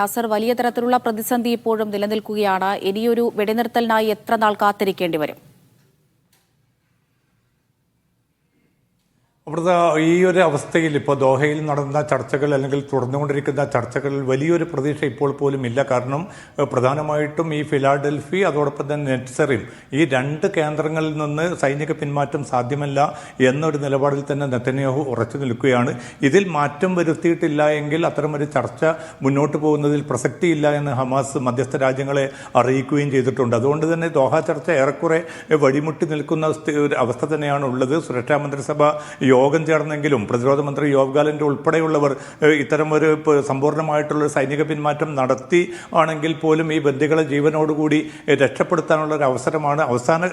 യാസർ വലിയ തരത്തിലുള്ള പ്രതിസന്ധി ഇപ്പോഴും നിലനിൽക്കുകയാണ്. ഇനിയൊരു വെടിനിർത്തലിനായി എത്ര നാൾ കാത്തിരിക്കേണ്ടി വരും? അവിടുത്തെ ഈ ഒരു അവസ്ഥയിൽ ഇപ്പോൾ ദോഹയിൽ നടന്ന ചർച്ചകൾ അല്ലെങ്കിൽ തുടർന്നുകൊണ്ടിരിക്കുന്ന ചർച്ചകളിൽ വലിയൊരു പ്രതീക്ഷ ഇപ്പോൾ പോലും ഇല്ല. കാരണം പ്രധാനമായിട്ടും ഈ ഫിലാഡൽഫി അതോടൊപ്പം തന്നെ നെറ്റ്സറിയും ഈ രണ്ട് കേന്ദ്രങ്ങളിൽ നിന്ന് സൈനിക പിന്മാറ്റം സാധ്യമല്ല എന്നൊരു നിലപാടിൽ തന്നെ നെത്തന്യാഹു ഉറച്ചു നിൽക്കുകയാണ്. ഇതിൽ മാറ്റം വരുത്തിയിട്ടില്ല എങ്കിൽ അത്തരമൊരു ചർച്ച മുന്നോട്ട് പോകുന്നതിൽ പ്രസക്തിയില്ല എന്ന് ഹമാസ് മധ്യസ്ഥ രാജ്യങ്ങളെ അറിയിക്കുകയും ചെയ്തിട്ടുണ്ട്. അതുകൊണ്ട് തന്നെ ദോഹ ചർച്ച ഏറെക്കുറെ വഴിമുട്ടി നിൽക്കുന്ന ഒരു അവസ്ഥ തന്നെയാണ് ഉള്ളത്. സുരക്ഷാ മന്ത്രിസഭ ചേർന്നെങ്കിലും പ്രതിരോധ മന്ത്രി യോവ് ഗാലന്റ് ഉൾപ്പെടെയുള്ളവർ ഇത്തരം ഒരു സമ്പൂർണമായിട്ടുള്ള സൈനിക പിന്മാറ്റം നടത്തി ആണെങ്കിൽ പോലും ഈ ബന്ദികളെ ജീവനോടുകൂടി രക്ഷപ്പെടുത്താനുള്ള ഒരു അവസരമാണ്. അവസാന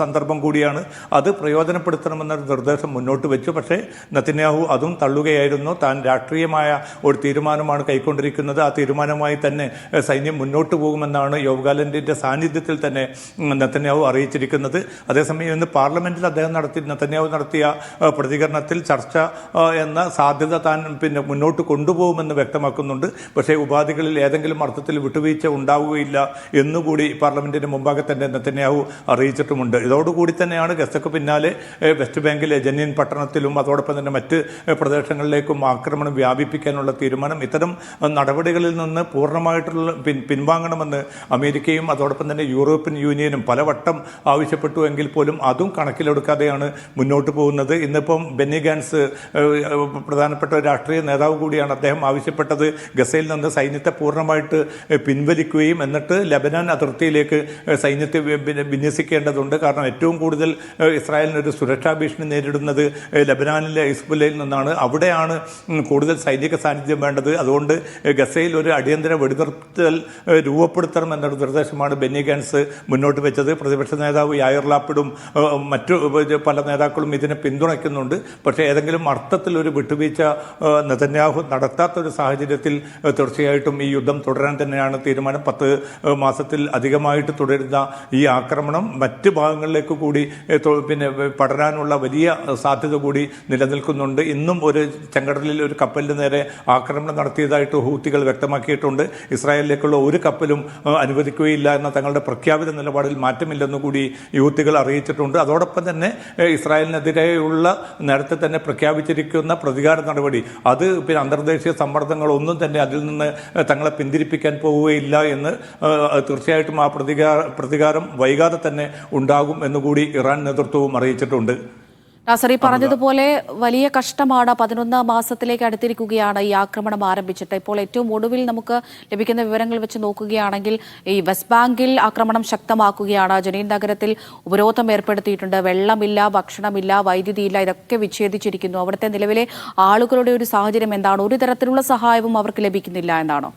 സന്ദർഭം കൂടിയാണ് അത് പ്രയോജനപ്പെടുത്തണമെന്നൊരു നിർദ്ദേശം മുന്നോട്ട് വെച്ചു. പക്ഷേ നത്തിന്യാഹു അതും തള്ളുകയായിരുന്നു. താൻ രാഷ്ട്രീയമായ ഒരു തീരുമാനമാണ് കൈക്കൊണ്ടിരിക്കുന്നത്. ആ തീരുമാനമായി തന്നെ സൈന്യം മുന്നോട്ട് പോകുമെന്നാണ് യോവ് ഗാലന്റിന്റെ സാന്നിധ്യത്തിൽ തന്നെ നത്തന്യാവു അറിയിച്ചിരിക്കുന്നത്. അതേസമയം ഇന്ന് പാർലമെന്റിൽ അദ്ദേഹം നടത്തി നത്തന്യാവു നടത്തിയ പ്രതികരണത്തിൽ ചർച്ച എന്ന സാധ്യത താൻ പിന്നെ മുന്നോട്ട് കൊണ്ടുപോകുമെന്ന് വ്യക്തമാക്കുന്നുണ്ട്. പക്ഷേ ഉപാധികളിൽ ഏതെങ്കിലും അർത്ഥത്തിൽ വിട്ടുവീഴ്ച ഉണ്ടാവുകയില്ല എന്നുകൂടി പാർലമെന്റിന് മുമ്പാകെ തന്നെ നെത്തന്യാഹു അറിയിച്ചിട്ടുമുണ്ട്. ഇതോടുകൂടി തന്നെയാണ് ഗസക്ക് പിന്നാലെ വെസ്റ്റ് ബാങ്കിലെ ജനീൻ പട്ടണത്തിലും അതോടൊപ്പം തന്നെ മറ്റ് പ്രദേശങ്ങളിലേക്കും ആക്രമണം വ്യാപിപ്പിക്കാനുള്ള തീരുമാനം ഇത്തരം നടപടികളിൽ നിന്ന് പൂർണമായിട്ടുള്ള പിൻ പിൻവാങ്ങണമെന്ന് അമേരിക്കയും അതോടൊപ്പം തന്നെ യൂറോപ്യൻ യൂണിയനും പലവട്ടം ആവശ്യപ്പെട്ടു എങ്കിൽ പോലും അതും കണക്കിലെടുക്കാതെയാണ് മുന്നോട്ട് പോകുന്നത്. ഇന്നിപ്പം ബെന്നി ഗാൻസ് പ്രധാനപ്പെട്ട രാഷ്ട്രീയ നേതാവ് കൂടിയാണ് അദ്ദേഹം ആവശ്യപ്പെട്ടത് ഗസയിൽ നിന്ന് സൈന്യത്തെ പൂർണമായിട്ട് പിൻവലിക്കുകയും എന്നിട്ട് ലബനാൻ അതിർത്തിയിലേക്ക് സൈന്യത്തെ വിന്യസിക്കേണ്ടതുണ്ട്. കാരണം ഏറ്റവും കൂടുതൽ ഇസ്രായേലിനൊരു സുരക്ഷാ ഭീഷണി നേരിടുന്നത് ലബനാനിലെ ഇസ്ബുലയിൽ നിന്നാണ്. അവിടെയാണ് കൂടുതൽ സൈനിക സാന്നിധ്യം വേണ്ടത്. അതുകൊണ്ട് ഗസയിൽ ഒരു അടിയന്തര വെടിനിർത്തൽ രൂപപ്പെടുത്തണം എന്നൊരു നിർദ്ദേശമാണ് ബെന്നി ഗാൻസ് മുന്നോട്ട് വെച്ചത്. പ്രതിപക്ഷ നേതാവ് യായർ ലാപ്പിഡും മറ്റു പല നേതാക്കളും ഇതിനെ പിന്തുണയ്ക്കുന്നുണ്ട് പക്ഷേ ഏതെങ്കിലും അർത്ഥത്തിൽ ഒരു വിട്ടുവീഴ്ച നെതന്യാഹു നടത്താത്ത ഒരു സാഹചര്യത്തിൽ തീർച്ചയായിട്ടും ഈ യുദ്ധം തുടരാൻ തന്നെയാണ് തീരുമാനം. പത്ത് മാസത്തിൽ അധികമായിട്ട് തുടരുന്ന ഈ ആക്രമണം മറ്റ് ഭാഗങ്ങളിലേക്ക് കൂടി പിന്നെ പടരാനുള്ള വലിയ സാധ്യത കൂടി നിലനിൽക്കുന്നുണ്ട്. ഇന്നും ഒരു ചെങ്കടലിൽ ഒരു കപ്പലിന് നേരെ ആക്രമണം നടത്തിയതായിട്ട് ഹൂത്തികൾ വ്യക്തമാക്കിയിട്ടുണ്ട്. ഇസ്രായേലിലേക്കുള്ള ഒരു കപ്പലും അനുവദിക്കുകയില്ല എന്ന തങ്ങളുടെ പ്രഖ്യാപിത നിലപാടിൽ മാറ്റമില്ലെന്ന് കൂടി യൂത്തികൾ അറിയിച്ചിട്ടുണ്ട്. അതോടൊപ്പം തന്നെ ഏഹ്, ഇസ്രായേലിനെതിരെയുള്ള നേരത്തെ തന്നെ പ്രഖ്യാപിച്ചിരിക്കുന്ന പ്രതികാര നടപടി. അത് പിന്നെ അന്തർദേശീയ സമ്മർദ്ദങ്ങളൊന്നും തന്നെ അതിൽ നിന്ന് തങ്ങളെ പിന്തിരിപ്പിക്കാൻ പോവുകയില്ല എന്ന് തീർച്ചയായിട്ടും ആ പ്രതികാര പ്രതികാരം വൈകാതെ തന്നെ ഉണ്ടാകും എന്നുകൂടി ഇറാൻ നേതൃത്വവും അറിയിച്ചിട്ടുണ്ട്. നാസർ ഈ പറഞ്ഞതുപോലെ വലിയ കഷ്ടമാണ്. പതിനൊന്നാം മാസത്തിലേക്ക് അടുത്തിരിക്കുകയാണ് ഈ ആക്രമണം ആരംഭിച്ചിട്ട്. ഇപ്പോൾ ഏറ്റവും ഒടുവിൽ നമുക്ക് ലഭിക്കുന്ന വിവരങ്ങൾ വെച്ച് നോക്കുകയാണെങ്കിൽ ഈ വെസ്റ്റ് ബാങ്കിൽ ആക്രമണം ശക്തമാക്കുകയാണ്. ജനീൻ നഗരത്തിൽ ഉപരോധം ഏർപ്പെടുത്തിയിട്ടുണ്ട്. വെള്ളമില്ല ഭക്ഷണമില്ല വൈദ്യുതിയില്ല ഇതൊക്കെ വിച്ഛേദിച്ചിരിക്കുന്നു. അവിടുത്തെ നിലവിലെ ആളുകളുടെ ഒരു സാഹചര്യം എന്താണ്? ഒരു തരത്തിലുള്ള സഹായവും അവർക്ക് ലഭിക്കുന്നില്ല എന്നാണോ?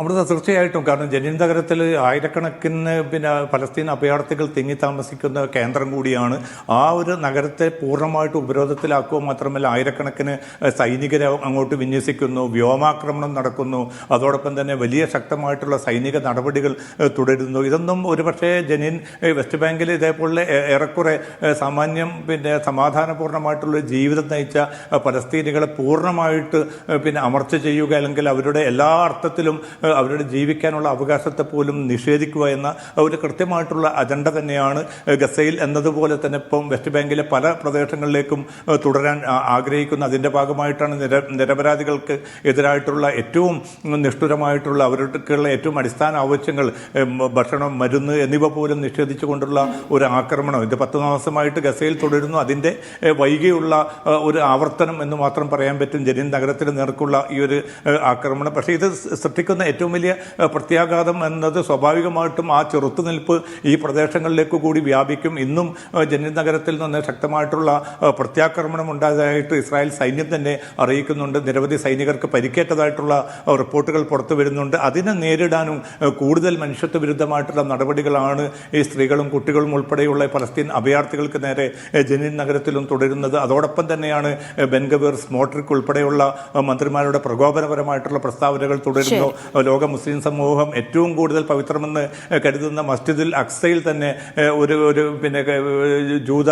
അവിടുത്തെ തീർച്ചയായിട്ടും. കാരണം ജനീൻ നഗരത്തിൽ ആയിരക്കണക്കിന് പിന്നെ ഫലസ്തീൻ അഭയാർത്ഥികൾ തിങ്ങി താമസിക്കുന്ന കേന്ദ്രം കൂടിയാണ്. ആ ഒരു നഗരത്തെ പൂർണമായിട്ട് ഉപരോധത്തിലാക്കുക മാത്രമല്ല ആയിരക്കണക്കിന് സൈനികരെ അങ്ങോട്ട് വിന്യസിക്കുന്നു വ്യോമാക്രമണം നടക്കുന്നു. അതോടൊപ്പം തന്നെ വലിയ ശക്തമായിട്ടുള്ള സൈനിക നടപടികൾ തുടരുന്നു. ഇതൊന്നും ഒരുപക്ഷെ ജനീൻ വെസ്റ്റ് ബാങ്കിൽ ഇതേപോലെ ഏറെക്കുറെ സാമാന്യം പിന്നെ സമാധാനപൂർണമായിട്ടുള്ള ജീവിതം നയിച്ച ഫലസ്തീനികളെ പൂർണമായിട്ട് പിന്നെ അമർച്ച ചെയ്യുക അല്ലെങ്കിൽ അവരുടെ എല്ലാ അർത്ഥത്തിലും അവരുടെ ജീവിക്കാനുള്ള അവകാശത്തെ പോലും നിഷേധിക്കുക എന്ന ഒരു കൃത്യമായിട്ടുള്ള അജണ്ട തന്നെയാണ് ഗസയിൽ എന്നതുപോലെ തന്നെ ഇപ്പം വെസ്റ്റ് ബാങ്കിലെ പല പ്രദേശങ്ങളിലേക്കും തുടരാൻ ആഗ്രഹിക്കുന്ന അതിന്റെ ഭാഗമായിട്ടാണ് നിര നിരപരാധികൾക്ക് എതിരായിട്ടുള്ള ഏറ്റവും നിഷ്ഠുരമായിട്ടുള്ള അവർക്കുള്ള ഏറ്റവും അടിസ്ഥാന ആവശ്യങ്ങൾ ഭക്ഷണം മരുന്ന് എന്നിവ പോലും നിഷേധിച്ചുകൊണ്ടുള്ള ഒരു ആക്രമണം. ഇത് പത്ത് മാസമായിട്ട് ഗസയിൽ തുടരുന്നു. അതിന്റെ വൈകിയുള്ള ഒരു ആവർത്തനം എന്ന് മാത്രം പറയാൻ പറ്റും. ജനീൻ നഗരത്തിന് നേർക്കുള്ള ഈ ഒരു ആക്രമണം. പക്ഷേ ഇത് സൃഷ്ടിക്കുന്ന ഏറ്റവും വലിയ പ്രത്യാഘാതം എന്നത് സ്വാഭാവികമായിട്ടും ആ ചെറുത്തുനിൽപ്പ് ഈ പ്രദേശങ്ങളിലേക്ക് കൂടി വ്യാപിക്കും. ഇന്നും ഏഹ്, നഗരത്തിൽ നിന്ന് ശക്തമായിട്ടുള്ള പ്രത്യാക്രമണം ഉണ്ടായതായിട്ട് ഇസ്രായേൽ സൈന്യം തന്നെ അറിയിക്കുന്നുണ്ട്. നിരവധി സൈനികർക്ക് പരിക്കേറ്റതായിട്ടുള്ള റിപ്പോർട്ടുകൾ പുറത്തു വരുന്നുണ്ട്. അതിനെ നേരിടാനും കൂടുതൽ മനുഷ്യത്വ വിരുദ്ധമായിട്ടുള്ള നടപടികളാണ് ഈ സ്ത്രീകളും കുട്ടികളും ഉൾപ്പെടെയുള്ള പലസ്തീൻ അഭയാർത്ഥികൾക്ക് നേരെ ജനീൻ നഗരത്തിലും തുടരുന്നത്. അതോടൊപ്പം തന്നെയാണ് ബെൻഗവീർ സ്മോട്രിക് ഉൾപ്പെടെയുള്ള മന്ത്രിമാരുടെ പ്രകോപനപരമായിട്ടുള്ള പ്രസ്താവനകൾ തുടരുന്നു. ലോക മുസ്ലിം സമൂഹം ഏറ്റവും കൂടുതൽ പവിത്രമെന്ന് കരുതുന്ന മസ്ജിദുൽ അക്സയിൽ തന്നെ ഒരു ഒരു പിന്നെ ജൂത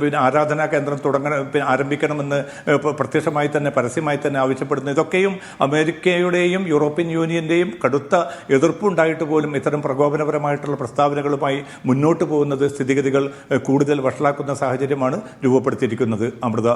പിന്നെ ആരാധനാ കേന്ദ്രം തുടങ്ങണം പിന്നെ ആരംഭിക്കണമെന്ന് പ്രത്യക്ഷമായി തന്നെ പരസ്യമായി തന്നെ ആവശ്യപ്പെടുന്നു. ഇതൊക്കെയും അമേരിക്കയുടെയും യൂറോപ്യൻ യൂണിയന്റെയും കടുത്ത എതിർപ്പുണ്ടായിട്ട് പോലും ഇത്തരം പ്രകോപനപരമായിട്ടുള്ള പ്രസ്താവനകളുമായി മുന്നോട്ട് പോകുന്നത് സ്ഥിതിഗതികൾ കൂടുതൽ വഷളാക്കുന്ന സാഹചര്യമാണ് രൂപപ്പെടുത്തിയിരിക്കുന്നത്. അമൃത.